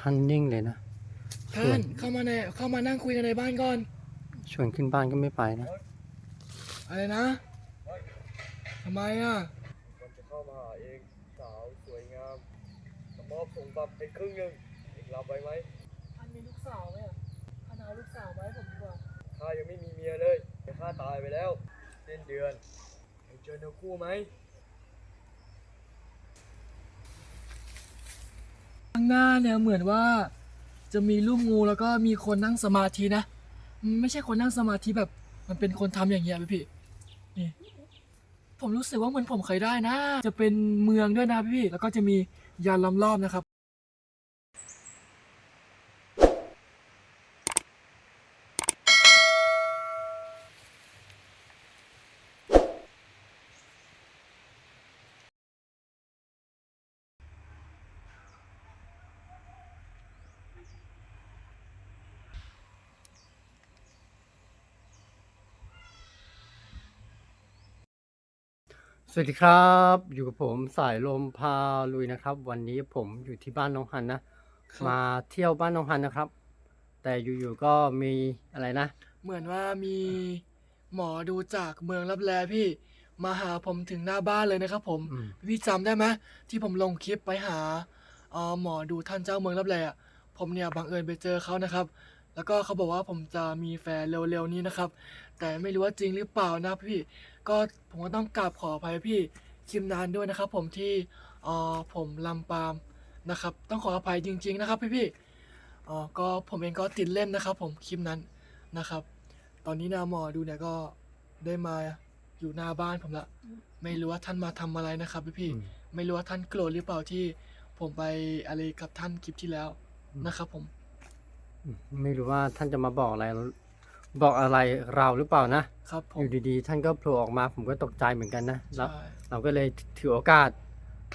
ท่านนิ่งเลยนะท่านเข้ามาในเข้ามานั่งคุยกันในบ้านก่อน ชวนขึ้นบ้านก็ไม่ไปนะ อะไรนะทำไมอะมันจะเข้ามาหาเองสาวสวยงามจะมอบสมบัติเป็นครึ่งหนึ่งเองรับไว้ไหมท่านมีลูกสาวไหมอะท่านเอาลูกสาวมาให้ผมดีกว่าข้ายังไม่มีเมียเลยแต่ข้าตายไปแล้วสิ้นเดือนเองเจอเนื้อคู่ไหมางหน้าเนี่ยเหมือนว่าจะมีรูปงูแล้วก็มีคนนั่งสมาธินะ ไม่ใช่คนนั่งสมาธิแบบ มันเป็นคนทำอย่างเงี้ยพี่พี่นี่ผมรู้สึกว่าเหมือนผมเคยได้นะ จะเป็นเมืองด้วยนะพี่พี่แล้วก็จะมียานล้อมรอบนะครับ วัสดีครับ อยู่กับผมสายลมพาลุยนะครับ วันนี้ผมอยู่ที่บ้านน้องฮันนะครับมาเที่ยวบ้านน้องฮันนะครับ แต่อยู่ๆก็มีอะไรนะ เหมือนว่ามีหมอดูจากเมืองรับแลพี่มาหาผมถึงหน้าบ้านเลยนะครับ ผมอืม พี่จำได้ไหมที่ผมลงคลิปไปหาเอ่อหมอดูท่านเจ้าเมืองรับแลอะผมเนี่ยบังเอิญไปเจอเขานะครับ แล้วก็เขาบอกว่าผมจะมีแฟนเร็วๆนี้นะครับ แต่ไม่รู้ว่าจริงหรือเปล่านะพี่ ก็ผมก็ต้องกราบขออภัยพี่คิมนานด้วยนะครับ ผมที่เอ่อผมลำปามนะครับ ต้องขออภัยจริง ๆ นะครับพี่ๆอ๋อก็ผมเองก็ติดเล่นนะครับ ผมคลิปนั้นนะครับ ตอนนี้นาหมอดูเนี่ยก็ได้มาอยู่หน้าบ้านผมละ ไม่รู้ว่าท่านมาทำอะไรนะครับพี่พี่ๆอืมไม่รู้ว่าท่านโกรธหรือเปล่าที่ ผมไปอะไรกับท่านคลิปที่แล้วอืมนะครับ ผม ไม่รู้ว่าท่านจะมาบอกอะไร บอกอะไรเราหรือเปล่านะครับผอมยู่ดีๆ ท่านก็โผล่ออกมาผมก็ตกใจเหมือนกันนะแล้วใช่เราก็เลยถือโอกาส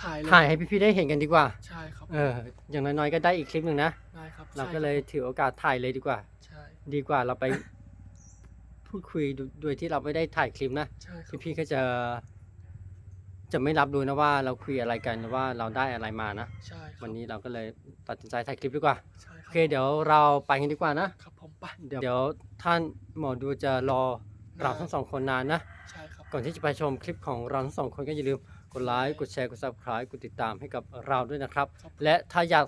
ถ่ายเลยถ่ายให้พี่ๆได้เห็นกันดีกว่า ใช่ครับเออ อย่างน้อยๆก็ได้อีกคลิปหนึ่งนะ ได้ครับเราใช่ก็เลยถือโอกาสถ่ายเลยดีกว่า ใช่ดีกว่าเราไป พูดคุยโดยที่เราไม่ได้ถ่ายคลิปนะใช่ครับพี่ๆก็จะ จะไม่รับรู้นะว่าเราคุยอะไรกันหรือว่าเราได้อะไรมานะ ใช่ครับวันนี้เราก็เลยตัดสินใจถ่ายคลิปดีกว่า ใช่คโอรับ เคเดี๋ยวเราไปกันดีกว่านะ ครับผมไปเดี๋ยวเดี๋ยวท่านหมอดูจะรอเราทั้งสองคนนานนะ ใช่ครับก่อนที่จะไปชมคลิปของเราทั้งสองคนก็อย่าลืมกดไลค์ กดแชร์ กด subscribe กดติดตามให้กับเราด้วยนะครับครับ และถ้าอยาก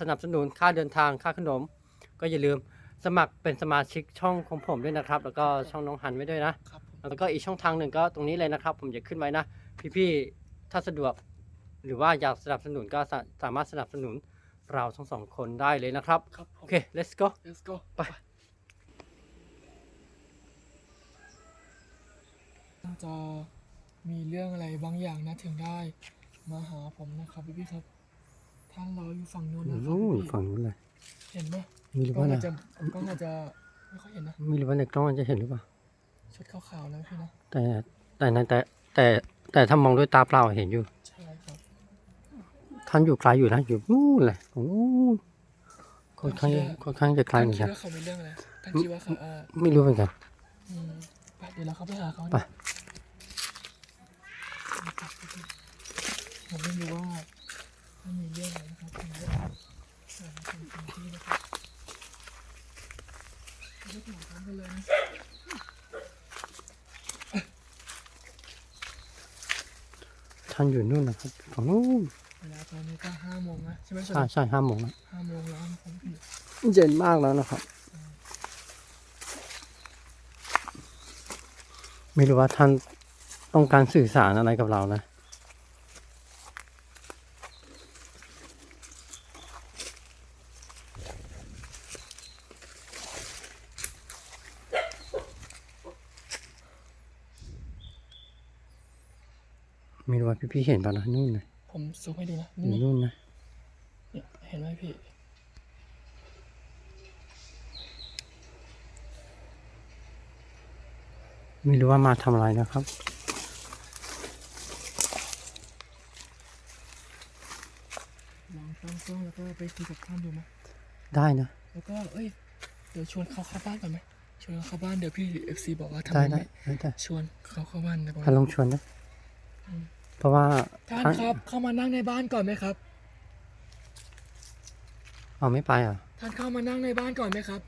สนับสนุนค่าเดินทางค่าขนม ก็อย่าลืมสมัครเป็นสมาชิกช่องของผมด้วยนะครับ แล้วก็ช่องน้องหันไว้ด้วยนะ ครับผมแล้วก็อีกช่องทางหนึ่งก็ตรงนี้เลยนะครับ ผมจะขึ้นไว้นะ พี่ๆถ้าสะดวก หรือว่าอยากสนับสนุนก็สาสามารถสนับสนุน เราทั้งสองคนได้เลยนะครับ ครับผมโอเค let's go let's go ไปน่าจะมีเรื่องอะไรบางอย่างนะถึงได้ มาหาผมนะครับพี่พี่ๆครับ ท่านรออยู่ฝั่งนู้นนะครับนู่นพี่ๆฝั่งนู้นเลยเห็นไหมไม่รู้กล้อว่างนะอาจจะกล้องอาจจะไม่ค่อยเห็นนะไม่รู้ว่าในกล้องจะเห็นหรือเปล่าชุดขาวๆนะพี่นะแต่แต่ในแต่แต่แต่ถ้ามองด้วยตาเปล่าเห็นอยู่ ใช่ครับ ท่านอยู่ไกลอยู่นะอยู่นู่นเลยตรงนู้นค่อนข้างค่อนข้างจะไกลท่านเหมือนคิดกันว่าเขามีเรื่องอะไรท่านคิดว่าเขาเออไม่รู้เหมือนกัน อืมไปเดี๋ยวเราเข้าไปหาเขาไป ผมไม่รู้ว่าท่านมีเรื่องอะไรนะครับผมจะหาคนคนที่นะครับเราไปถามท่านกันเลยนะท่านอยู่นู่นนะครับฝั่งนู้น เวลาตอนนี้ก็ห้าโมงนะใช่ไหมใช่ใช่ห้าโมงแล้วห้าโมงแล้วผมผิดเย็นมากแล้วนะครับ ไม่รู้ว่าท่านต้องการสื่อสารอะไรกับเรานะไม่รู้ว่าพี่ๆเห็นป่ะนะนู่นนะ ผมซูมให้ดูนะอยู่นี่นู่นนะเนี่ยเห็นไหมพี่ ไม่รู้ว่ามาทำอะไรนะครับ ลองตั้งกล้องแล้วก็ไปคุยกับท่านดูไหมได้นะ แล้วก็เอ้ย เดี๋ยวชวนเขาเข้าบ้านก่อนไหมชวนเขาเข้าบ้านเดี๋ยวพี่เอฟซีบอกว่าทำได้ไมได้ไม่ได้ได้ชวนเขาเข้าบ้านดีกว่าท่านลองชวนนะ อืม เพราะว่าท่านท่านครับเข้ามานั่งในบ้านก่อนไหมครับ เอาไม่ไปเหรอะ ท่านเข้ามานั่งในบ้านก่อนไหมครับ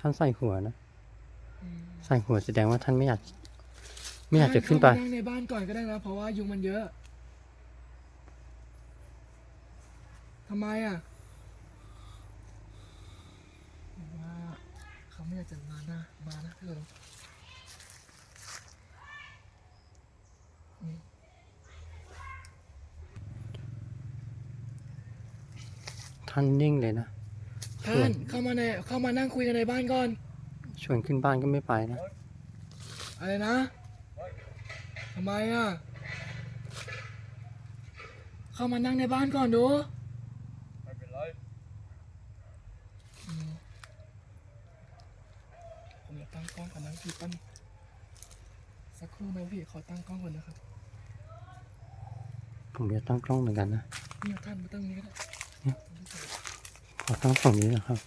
ท่านใส่หัวนะอืมใส่หัวแสดงว่าท่านไม่อยาก ไม่อยากจะขึ้นไปท่าเข้ามานั่งในบ้านก่อนก็ได้นะเพราะว่ายุงมันเยอะทำไมอะว่าเขาไม่อยากจะมานะมานะเธออื ท่านนิ่งเลยนะท่านเข้ามาในเข้ามานั่งคุยกันในบ้านก่อน ชวนขึ้นบ้านก็ไม่ไปนะ อะไรนะทำไมอะ เข้ามานั่งในบ้านก่อนดูไม่เป็นไรอืมผมจะตั้งกล้องก่อนนะพี่ปั้นสักครู่นะพี่ขอตั้งกล้องก่อนนะครับ ผมจะตั้งกล้องเหมือนกันนะนี่ท่านมาตั้งนี้ก็ได้ ขอตั้งฝั่งนี้นะครับ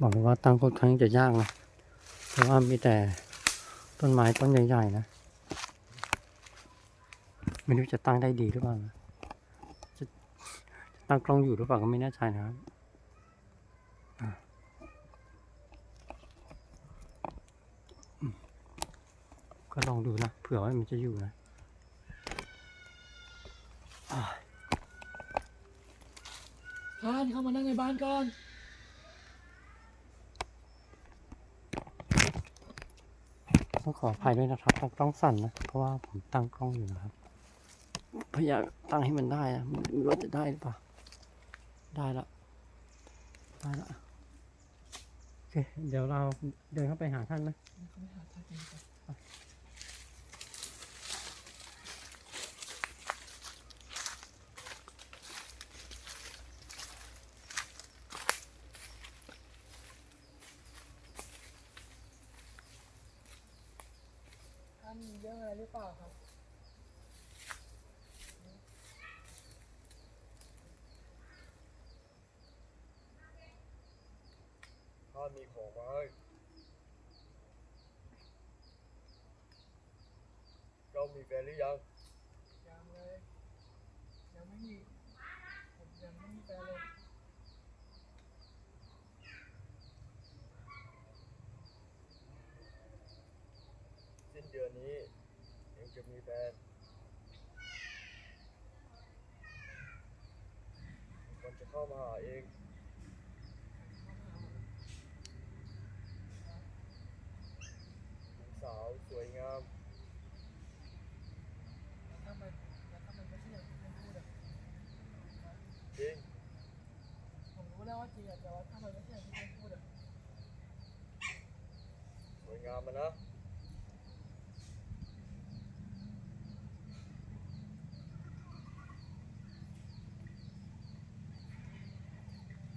บอกเลยว่าตั้งค่อนข้างจะยากนะเพราะว่ามีแต่ต้นไม้ต้นใหญ่ๆนะ ไม่รู้จะตั้งได้ดีหรือเปล่านะจะจะตั้งกล้องอยู่หรือเปล่าก็ไม่แน่ใจนะครับก็ลองดูนะเผื่อว่ามันจะอยู่นะ ท่านเข้ามานั่งในบ้านก่อนต้องขออภัยด้วยนะครับตั้งกล้องสั่นนะ เพราะว่าผมตั้งกล้องอยู่นะครับ พยายามตั้งให้มันได้นะไม่รู้จะได้หรือเปล่า ได้ละ ได้ละ โอเค เดี๋ยวเราเดินเข้าไปหาท่านไหมเขาไม่หาท่านเองครันมีเรื่องอะไรหรือเปล่าครับ ข้ามีของมาให้เจ้า มีแฟนหรือยัง ยังเลย ยังไม่มีผมยังไม่มีแฟนเลยสิ้นเดือนนี้เองจะมีแฟนมันจะเข้ามาหาเองหญิงสาวสวยงาม แล้วถ้ามันแล้วถ้ามันไม่ใช่อย่างที่ท่านพูดอะ จริง ผมรู้แล้วว่าจริงอะแต่ว่าถ้ามันไม่ใช่อย่างที่ท่านพูดอะ สวย งามมานะ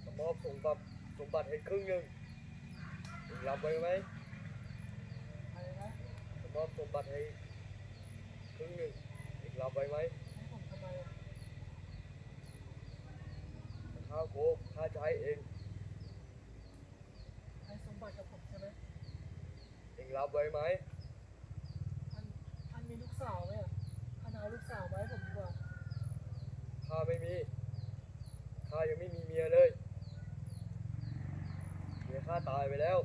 จะมอบสมบัติสมบัติให้ครึ่งหนึ่งองรับไว้ไหมมอบสมบัติให้ครึ่งหนึ่งองรับไว้ไหมให้ผมทำไมอะข้าโกงข้าให้เอง ให้สมบัติกับผมใช่ไหม เอง รับไว้ไหมท่านท่านมีลูกสาวไหมอะท่านเอาลูกสาวมาให้ผมดีกว่าข้าไม่มีข้ายังไม่มีเมียเลยเมียข้าตายไปแล้ว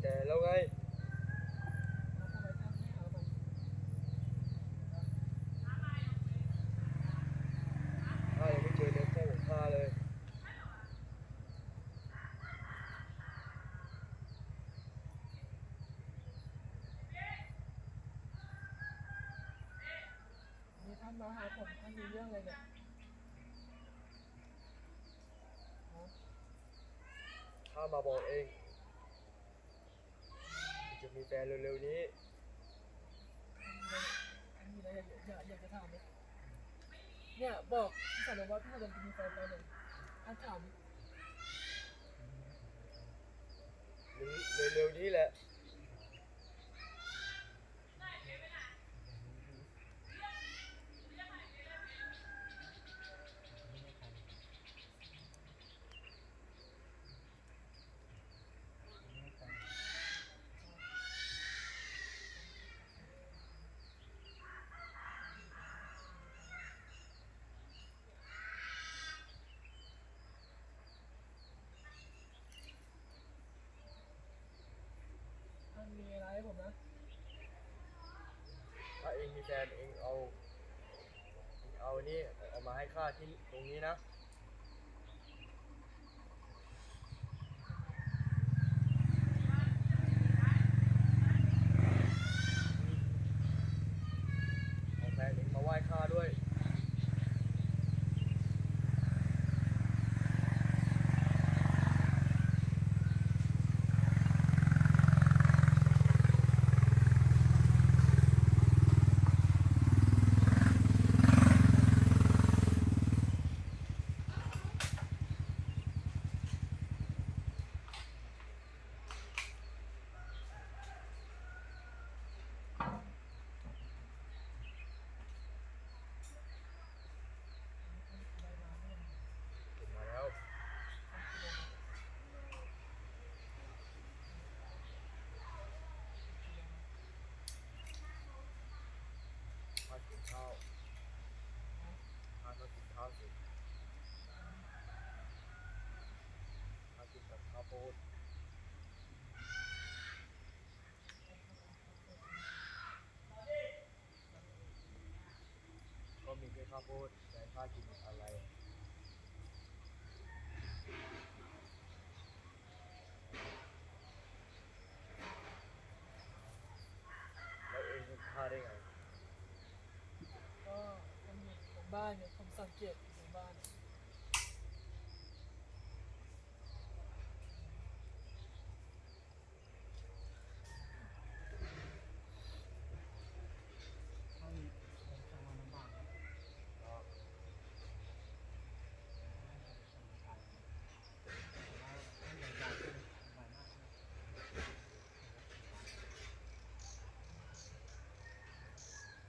แต่แล้วไง ข้ายังไม่เจอเนื้อคู่ของข้าเลย นี่ท่านมาหา ผมท่านมีเรื่องอะไรเนี่ยข้ามาบอกเองจะมีแฟนเร็วๆนี้ท่านมีอะไรอยากอยากอยากจะถามไหมเนี่ยบอกพี่สารวัตรพี่สารวัตรจะมีแฟนตอนไหนท่านถามเร็วๆนี้แหละ นเองเอา เอาเอานี่เอามาให้ข้าที่ตรงนี้นะ เอาแฟนเองมาไหว้ข้าด้วย ถึงมาแล้ว ข้ากินข้าวข้าก็กินข้าวสิข้ากินกับข้าวโพด ก็มีแค่ข้าวโพดแต่ข้ากินอะไรแล้วเอ็นข้าได้ไง ก็ในบ้านเนี่ยผมสังเกตอยู่ในบ้าน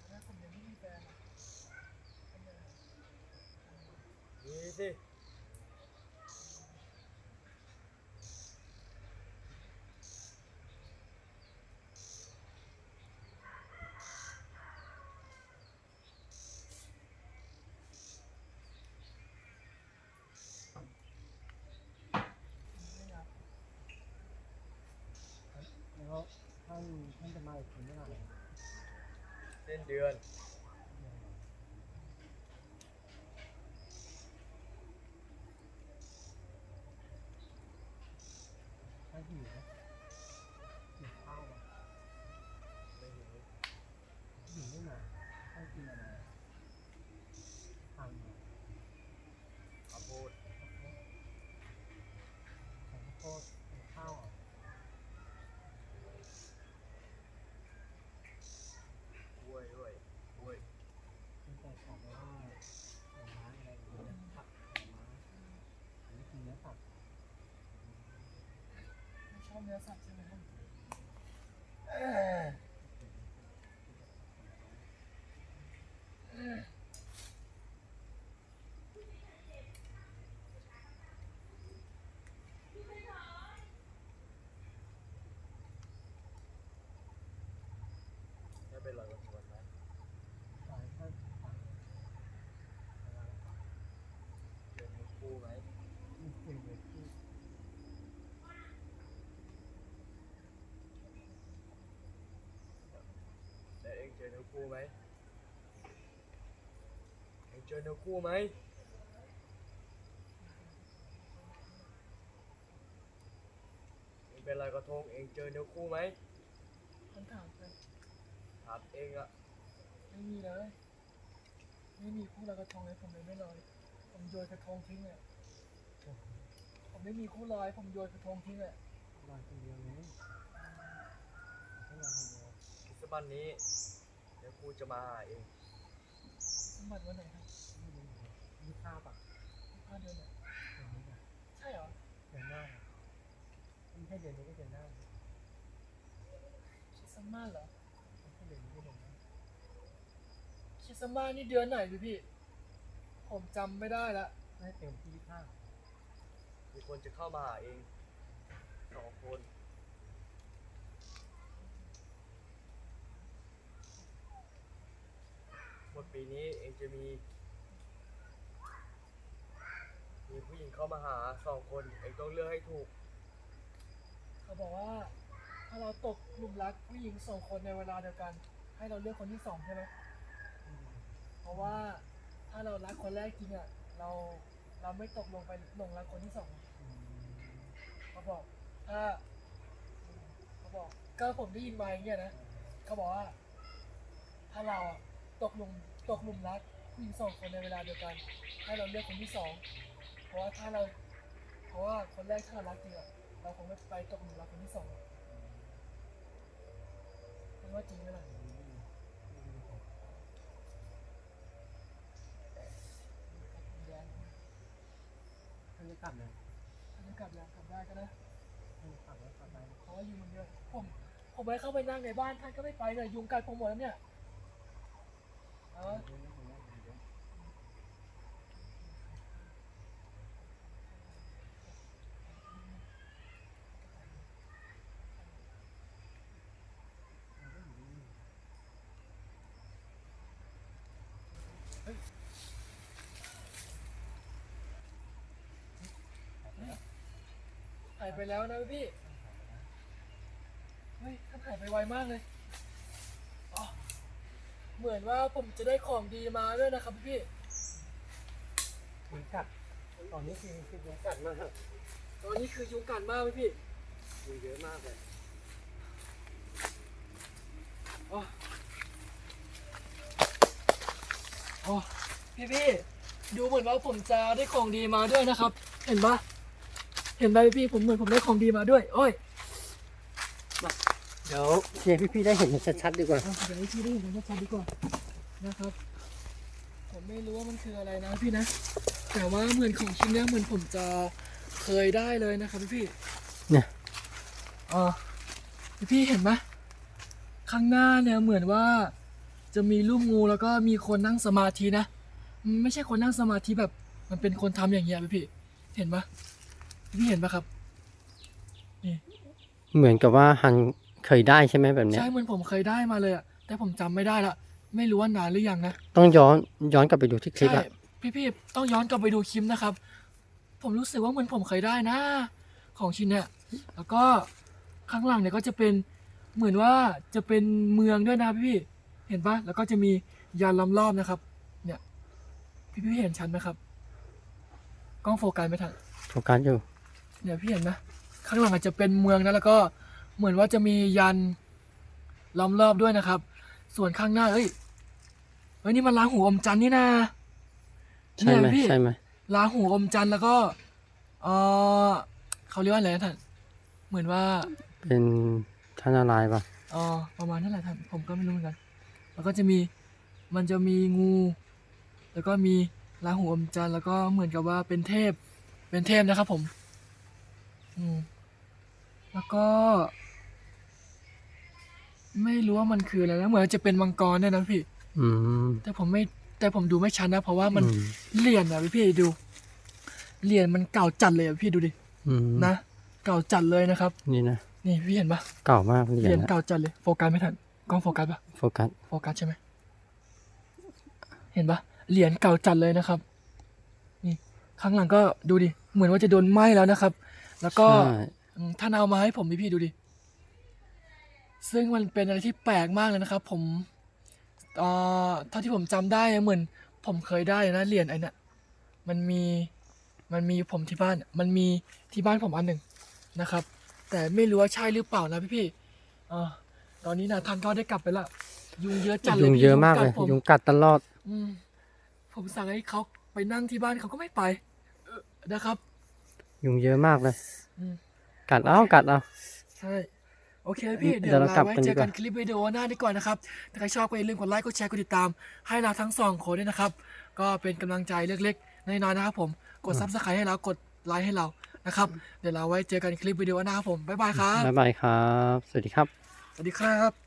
ถ้าผมยังไม่มีแฟนอะทำยังไง มี สิไม่อยากแล้วท่านท่านจะมาอีกทีเมื่อไหร่สิ้นเดือน ท่านหิวไหมหิวข้าวอะ ไม่หิว หิวไม่หนาท่านกินอะไรทานมา ข้าวโพด ข้าวโพดข้าวอะ กล้วยด้วยกล้วย ตั้งแต่ของว่าผลไม้อะไรอย่างเงี้ยผักผลไม้อันนี้คือเนื้อสัตว์ ไม่ชอบเนื้อสัตว์ใช่ไหมครับ ไม่เป็นไรกับชวนไหม สายท่านสายอะไร เดินมือคู่ไหม ที่คุยเลยที่ แล้วเองเจอเนื้อคู่ไหมเองเจอเนื้อคู่ไหมเองเป็นไรกระทงเองเจอเนื้อคู่ไหมมันถามไปถามเองอะไม่มีเลยไม่มีคู่ลอยกระทงเลยผมเลยไม่ลอยผมโยนกระทงทิ้งเลยผมไม่มีคู่ลอยผมโยนกระทงทิ้งเลยลอยคนเดียวเลยไม่ลอยคนเดียวคริสต์มาสนี้ เนื้อคู่จะมาหาเองสมบัติวันไหนครับไม่รู้ยี่ห้าป่ะห้าเดือนไหนเดือนนี้ป่ะใช่เหรอเดือนหน้าไม่ใช่เดือนนี้ก็เดือนหน้าไม่คริสต์มาสเหรอใช่เดือนนี้ก็เดือนหน้าคริสต์มาสนี่เดือนไหนพี่พี่ ผมจำไม่ได้ละไม่เต็มที่ยี่ห้ามีคนจะเข้ามาหาเองสองคนหมด ปีนี้เองจะมี มีผู้หญิงเข้ามาหาสองคน เองต้องเลือกให้ถูก เขาบอกว่า ถ้าเราตกหลุมรักผู้หญิงสองคนในเวลาเดียวกัน ให้เราเลือกคนที่สองใช่ไหมเพราะว่าถ้าเรารักคนแรกจริงอะเราเราไม่ตกลงไปหลงรักคนที่สองเขาบอก ถ้าเขาบอกก็ผมได้ยินมาอย่างเงี้ยนะเขาบอกว่า ถ้าเราอะตกลุม ตกหลุมรักผู้หญิงสองคนในเวลาเดียวกัน ให้เราเลือกคนที่สองเพราะว่าถ้าเรา เพราะว่าคนแรกถ้าเรารักจริงอะเราคงไม่ไปตกหลุมรักคนที่สองหรอกคุณว่าจริงไหมล่ะแดงท่านจะกลับเลยอันนี้กลับยังกลับได้ก็ได้กลับแล้วกลับไปเพราะว่ายุงมันเยอะผมผมไปเข้าไปนั่งในบ้านท่านก็ไม่ไปเลยยุงกัดผมหมดแล้วเนี่ยเออ หายไปแล้วนะพี่ เฮ้ยท่านหายไปไวมากเลย เหมือนว่าผมจะได้ของดีมาด้วยนะครับพี่ยุงกัดตอนนี้คือคือยุงกัดมากตอนนี้คือยุงกัดมากเลยพี่ยุงเยอะมากเลยอ๋ออ๋อพี่พี่ดูเหมือนว่าผมจะได้ของดีมาด้วยนะครับ เห็นปะเห็นไหมพี่ผมเหมือนผมได้ของดีมาด้วย โอ้ย เดี๋ยวเชียร์พี่ๆได้เห็นชัดๆดีกว่าเอาเดี๋ยวให้พี่ได้เห็นมันชัดๆดีกว่านะครับ ผมไม่รู้ว่ามันคืออะไรนะพี่นะ แต่ว่าเหมือนของชิ้นเนี้ยเหมือนผมจะเคยได้เลยนะครับพี่พี่เนี่ย อ๋อพี่พี่เห็นไหมข้างหน้าเนี่ยเหมือนว่า จะมีรูปงูแล้วก็มีคนนั่งสมาธินะอืมไม่ใช่คนนั่งสมาธิแบบ มันเป็นคนทำอย่างเงี้ยพี่พี่เห็นปะพี่เห็นปะครับ เหมือนกับว่าฮัน เคยได้ใช่ไหมแบบเนี้ย ใช่เหมือนผมเคยได้มาเลยอะแต่ผมจำไม่ได้ละไม่รู้ว่านานหรือยังนะต้องย้อนย้อนกลับไปดูที่คลิปใช่อะพี่ๆต้องย้อนกลับไปดูคลิปนะครับ ผมรู้สึกว่าเหมือนผมเคยได้นะ ของชิ้นเนี่ยแล้วก็ข้างหลังเนี่ยก็จะเป็นเหมือนว่าจะเป็นเมืองด้วยนะพี่ๆเห็นปะแล้วก็จะมียานล้อมรอบนะครับ เนี่ย พี่ๆเห็นชันไหมครับกล้องโฟกัสไม่ทัน โฟกัสอยู่ เนี่ยพี่เห็นไหมข้างหลังอาจจะเป็นเมืองนะแล้วก็ เหมือนว่าจะมียันล้อมรอบด้วยนะครับ ส่วนข้างหน้าเอ้ยเฮ้ยนี่มันล้างหูอมจันทร์นี่นะใช่ไหมเนี่ยพี่ใช่ไหมลาหูอมจันทร์แล้วก็เออเขาเรียกว่าอะไรนะท่านเหมือนว่า เป็นท่านอะไรปะเออประมาณนั่นแหละท่านผมก็ไม่รู้เหมือนกัน แล้วก็จะมีมันจะมีงู แล้วก็มีลาหูอมจันทร์แล้วก็เหมือนกับว่าเป็นเทพ เป็นเทพนะครับผม อืมแล้วก็ ไม่รู้ว่ามันคืออะไรนะเหมือนจะเป็นมังกรเนี่ยนะพี่ อืม แต่ผมไม่แต่ผมดูไม่ชัดนะ เพราะว่ามันอืม เหรียญอะพี่ดูเหรียญมันเก่าจัดเลยอะพี่ดูดิอืมนะเก่าจัดเลยนะครับ นี่นะนี่พี่เห็นปะเก่ามากเหรีเหยรีญยญอะเก่าจัดเลยโฟกัสไม่ทันกล้องโฟกัสปะโฟกัสโฟกัสใช่ไหมเห็นปะเหรียญเก่าจัดเลยนะครับ นี่ข้างหลังก็ดูดิเหมือนว่าจะโดนไหม้แล้วนะครับ แล้วก็ใช่อืมท่านเอามาให้ผมพี่พี่ๆดูดิ ซึ่งมันเป็นอะไรที่แปลกมากเลยนะครับ ผมเอ่อเท่าที่ผมจำได้เหมือน ผมเคยได้นะเหรียญไอ้เนี่ยมันมีมันมีผมที่บ้านมันมีที่บ้านผมอันหนึ่งนะครับ แต่ไม่รู้ว่าใช่หรือเปล่านะพี่พี่ๆเอ่อตอนนี้นะท่านก็ได้กลับไปละยุงเยอะจัดเลยยุงพี่เยอะมากเลยดผมยุงกัดตลอด อืมผมสั่งให้เขาไปนั่งที่บ้านเขาก็ไม่ไปเออนะครับ ยุงเยอะมากเลยอืมกัดเอากัดเอาใช่ โอเคพี่ เดี๋เดี๋ยยววเราเรากลับไว้กันเจดีอกกัว่านคลิปวิดีโอหน้าดีกว่านะครับ ถ้าใครชอบก็อย่าลืมกดไลค์กดแชร์กดติดตาม ให้เราทั้งสองคนด้วยนะครับ ก็เป็นกำลังใจเล็กๆน้อยๆนะครับผมกดซับสไครต์ให้เรากดไลค์ให้เรานะครับ เดี๋ยวเราไว้เจอกันคลิปวิดีโอหน้าครับผมบ๊ายบายครับบ๊ายบายครับ สวัสดีครับ สวัสดีครับ